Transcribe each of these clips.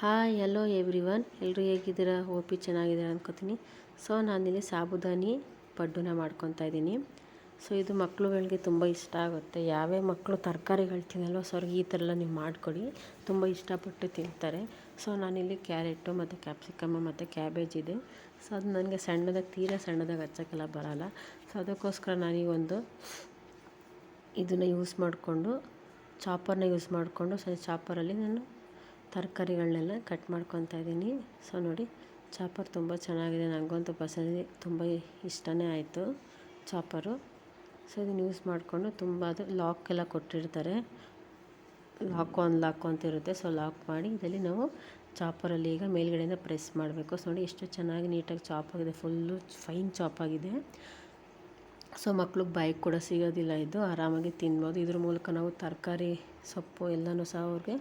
Hi hello every one ಎಲ್ಲರೂ ಹೇಗಿದ್ದೀರಾ ಓಪಿ ಚೆನ್ನಾಗಿದ್ದೀರಾ ಅನ್ಕೋತೀನಿ. ಸೊ ನಾನಿಲ್ಲಿ ಸಾಬುದಾನಿ ಪಡ್ಡುನ ಮಾಡ್ಕೊತಾ ಇದ್ದೀನಿ. ಸೊ ಇದು ಮಕ್ಳುಗಳಿಗೆ ತುಂಬ ಇಷ್ಟ ಆಗುತ್ತೆ. ಯಾವ್ಯಾವ ಮಕ್ಕಳು ತರಕಾರಿಗಳು ತಿನ್ನಲ್ವೋ, ಸೊ, ಅವ್ರಿಗೆ ಈ ಥರ ಎಲ್ಲ ನೀವು ಮಾಡಿಕೊಡಿ. ತುಂಬ ಇಷ್ಟಪಟ್ಟು ತಿಂತಾರೆ. ಸೊ ನಾನಿಲ್ಲಿ ಕ್ಯಾರೆಟು ಮತ್ತು ಕ್ಯಾಪ್ಸಿಕಮ್ಮು ಮತ್ತು ಕ್ಯಾಬೇಜ್ ಇದೆ. ಸೊ ಅದು ನನಗೆ ಸಣ್ಣದಾಗಿ ತೀರಾ ಸಣ್ಣದಾಗಿ ಹಚ್ಚೋಕ್ಕೆಲ್ಲ ಬರೋಲ್ಲ. ಸೊ ಅದಕ್ಕೋಸ್ಕರ ನಾನೀಗ ಒಂದು ಇದನ್ನು ಯೂಸ್ ಮಾಡಿಕೊಂಡು ಚಾಪರ್ನ ಯೂಸ್ ಮಾಡಿಕೊಂಡು ಸೊ ಚಾಪರಲ್ಲಿ ನಾನು ತರಕಾರಿಗಳನ್ನೆಲ್ಲ ಕಟ್ ಮಾಡ್ಕೊತಾ ಇದ್ದೀನಿ. ಸೊ ನೋಡಿ, ಚಾಪರ್ ತುಂಬ ಚೆನ್ನಾಗಿದೆ. ನನಗಂತೂ ಪರ್ಸನಲಿ ತುಂಬ ಇಷ್ಟನೇ ಆಯಿತು ಚಾಪರು. ಸೊ ಇದನ್ನು ಯೂಸ್ ಮಾಡಿಕೊಂಡು ತುಂಬ ಅದು ಲಾಕ್ ಎಲ್ಲ ಕೊಟ್ಟಿರ್ತಾರೆ. ಲಾಕ್ ಲಾಕ್ ಅಂತ ಇರುತ್ತೆ. ಸೊ ಲಾಕ್ ಮಾಡಿ ಇದರಲ್ಲಿ ನಾವು ಚಾಪರಲ್ಲಿ ಈಗ ಮೇಲ್ಗಡೆಯಿಂದ ಪ್ರೆಸ್ ಮಾಡಬೇಕು. ಸೊ ನೋಡಿ, ಎಷ್ಟು ಚೆನ್ನಾಗಿ ನೀಟಾಗಿ ಚಾಪ್ ಆಗಿದೆ. ಫುಲ್ಲು ಫೈನ್ ಚಾಪ್ ಆಗಿದೆ. ಸೊ ಮಕ್ಳಿಗೆ ಬಾಯಿಗೆ ಕೂಡ ಸಿಗೋದಿಲ್ಲ ಇದು. ಆರಾಮಾಗಿ ತಿನ್ಬೋದು. ಇದ್ರ ಮೂಲಕ ನಾವು ತರಕಾರಿ, ಸೊಪ್ಪು ಎಲ್ಲನೂ ಸಹ ಅವ್ರಿಗೆ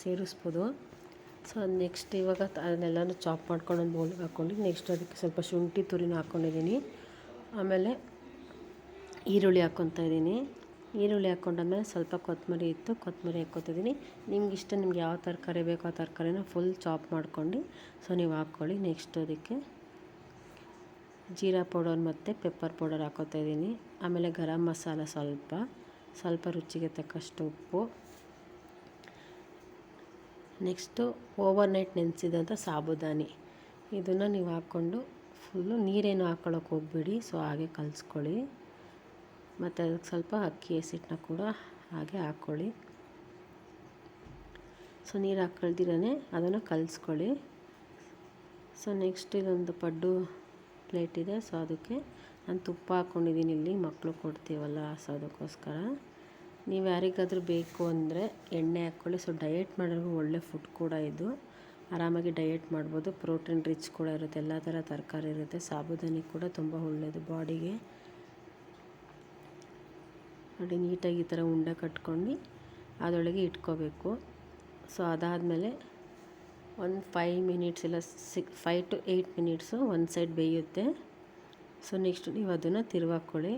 ಸೇರಿಸ್ಬೋದು. ಸೊ ನೆಕ್ಸ್ಟ್ ಇವಾಗ ಅದನ್ನೆಲ್ಲನೂ ಚಾಪ್ ಮಾಡ್ಕೊಂಡು ಒಂದು ಬೌಲ್ಗೆ ಹಾಕ್ಕೊಂಡು ನೆಕ್ಸ್ಟ್ ಅದಕ್ಕೆ ಸ್ವಲ್ಪ ಶುಂಠಿ ತುರಿನ ಹಾಕ್ಕೊಂಡಿದ್ದೀನಿ ಆಮೇಲೆ ಈರುಳ್ಳಿ ಹಾಕ್ಕೊತಾ ಇದ್ದೀನಿ. ಈರುಳ್ಳಿ ಹಾಕ್ಕೊಂಡಾದ್ಮೇಲೆ ಸ್ವಲ್ಪ ಕೊತ್ತಂಬರಿ ಇತ್ತು ಕೊತ್ತಂಬರಿ ಹಾಕ್ಕೊತಿದ್ದೀನಿ ನಿಮ್ಗೆ ಇಷ್ಟ ನಿಮ್ಗೆ ಯಾವ ತರಕಾರಿ ಬೇಕೋ ಆ ತರಕಾರಿನ ಫುಲ್ ಚಾಪ್ ಮಾಡ್ಕೊಂಡು ಸೊ ನೀವು ಹಾಕ್ಕೊಳ್ಳಿ. ನೆಕ್ಸ್ಟ್ ಅದಕ್ಕೆ ಜೀರಾ ಪೌಡರ್ ಮತ್ತು ಪೆಪ್ಪರ್ ಪೌಡರ್ ಹಾಕೋತಾ ಇದ್ದೀನಿ. ಆಮೇಲೆ ಗರಂ ಮಸಾಲ ಸ್ವಲ್ಪ ಸ್ವಲ್ಪ ರುಚಿಗೆ ತಕ್ಕಷ್ಟು ಉಪ್ಪು. ನೆಕ್ಸ್ಟು ಓವರ್ ನೈಟ್ ನೆನೆಸಿದಂಥ ಸಾಬುದಾನಿ. ಇದನ್ನು ನೀವು ಹಾಕ್ಕೊಂಡು ಫುಲ್ಲು ನೀರೇನು ಹಾಕ್ಕೊಳ್ಳೋಕೆ ಹೋಗ್ಬೇಡಿ ಸೊ ಹಾಗೆ ಕಲಿಸ್ಕೊಳ್ಳಿ. ಮತ್ತು ಅದಕ್ಕೆ ಸ್ವಲ್ಪ ಅಕ್ಕಿ ಹಸಿಟ್ಟನ್ನ ಕೂಡ ಹಾಗೆ ಹಾಕ್ಕೊಳ್ಳಿ. ಸೊ ನೀರು ಹಾಕ್ಕೊಳ್ದಿರೇ ಅದನ್ನು ಕಲಿಸ್ಕೊಳ್ಳಿ. ಸೊ ನೆಕ್ಸ್ಟ್ ಇದೊಂದು ಪಡ್ಡು ಪ್ಲೇಟ್ ಇದೆ, ಸೊ ಅದಕ್ಕೆ ನಾನು ತುಪ್ಪ ಹಾಕ್ಕೊಂಡಿದ್ದೀನಿ ಇಲ್ಲಿ ಮಕ್ಕಳು ಕೊಡ್ತೀವಲ್ಲ, ಸೊ ಅದಕ್ಕೋಸ್ಕರ. ನೀವು ಯಾರಿಗಾದರೂ ಬೇಕು ಅಂದರೆ ಎಣ್ಣೆ ಹಾಕ್ಕೊಳ್ಳಿ ಸೊ ಡಯೆಟ್ ಮಾಡೋರಿಗೂ ಒಳ್ಳೆ ಫುಡ್ ಕೂಡ ಇದು. ಆರಾಮಾಗಿ ಡಯೆಟ್ ಮಾಡ್ಬೋದು. ಪ್ರೋಟೀನ್ ರಿಚ್ ಕೂಡ ಇರುತ್ತೆ. ಎಲ್ಲ ಥರ ತರಕಾರಿ ಇರುತ್ತೆ. ಸಾಬುದಾನಿ ಕೂಡ ತುಂಬ ಒಳ್ಳೆಯದು ಬಾಡಿಗೆ. ನೋಡಿ, ನೀಟಾಗಿ ಈ ಥರ ಉಂಡೆ ಕಟ್ಕೊಂಡು ಅದರೊಳಗೆ ಇಟ್ಕೋಬೇಕು. ಸೊ ಅದಾದಮೇಲೆ ಒಂದು ಫೈವ್ ಮಿನಿಟ್ಸ್ ಇಲ್ಲ six five to eight minutes ಒಂದು ಸೈಡ್ ಬೇಯುತ್ತೆ. ಸೊ ನೆಕ್ಸ್ಟ್ ನೀವು ಅದನ್ನು ತಿರುವಾಕೊಳ್ಳಿ.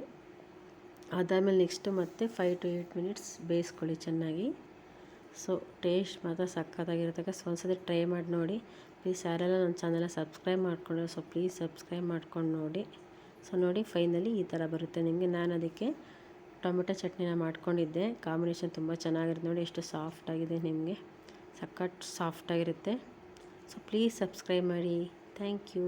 ಅದಾದಮೇಲೆ ನೆಕ್ಸ್ಟು ಮತ್ತೆ ಫೈವ್ ಟು ಏಯ್ಟ್ ಮಿನಿಟ್ಸ್ ಬೇಯಿಸ್ಕೊಳ್ಳಿ ಚೆನ್ನಾಗಿ. ಸೊ ಟೇಸ್ಟ್ ಮಾತ್ರ ಸಖತ್ತಾಗಿರುತ್ತೆ ಸೊ ಒಂದ್ಸತಿ ಟ್ರೈ ಮಾಡಿ ನೋಡಿ. ಪ್ಲೀಸ್ ಯಾರೆಲ್ಲ ನನ್ನ ಚಾನಲ್ನ ಸಬ್ಸ್ಕ್ರೈಬ್ ಮಾಡ್ಕೊಂಡು ಸೊ ಪ್ಲೀಸ್ ಸಬ್ಸ್ಕ್ರೈಬ್ ಮಾಡ್ಕೊಂಡು ನೋಡಿ. ಸೊ ನೋಡಿ ಫೈನಲಿ ಈ ಥರ ಬರುತ್ತೆ. ನಿಮಗೆ ನಾನು ಅದಕ್ಕೆ ಟೊಮೆಟೊ ಚಟ್ನಿನ ಮಾಡ್ಕೊಂಡಿದ್ದೆ. ಕಾಂಬಿನೇಷನ್ ತುಂಬ ಚೆನ್ನಾಗಿರುತ್ತೆ ನೋಡಿ. ಎಷ್ಟು ಸಾಫ್ಟಾಗಿದೆ ನಿಮಗೆ. ಸಖತ್ ಸಾಫ್ಟಾಗಿರುತ್ತೆ ಸೊ ಪ್ಲೀಸ್ ಸಬ್ಸ್ಕ್ರೈಬ್ ಮಾಡಿ ಥ್ಯಾಂಕ್ ಯು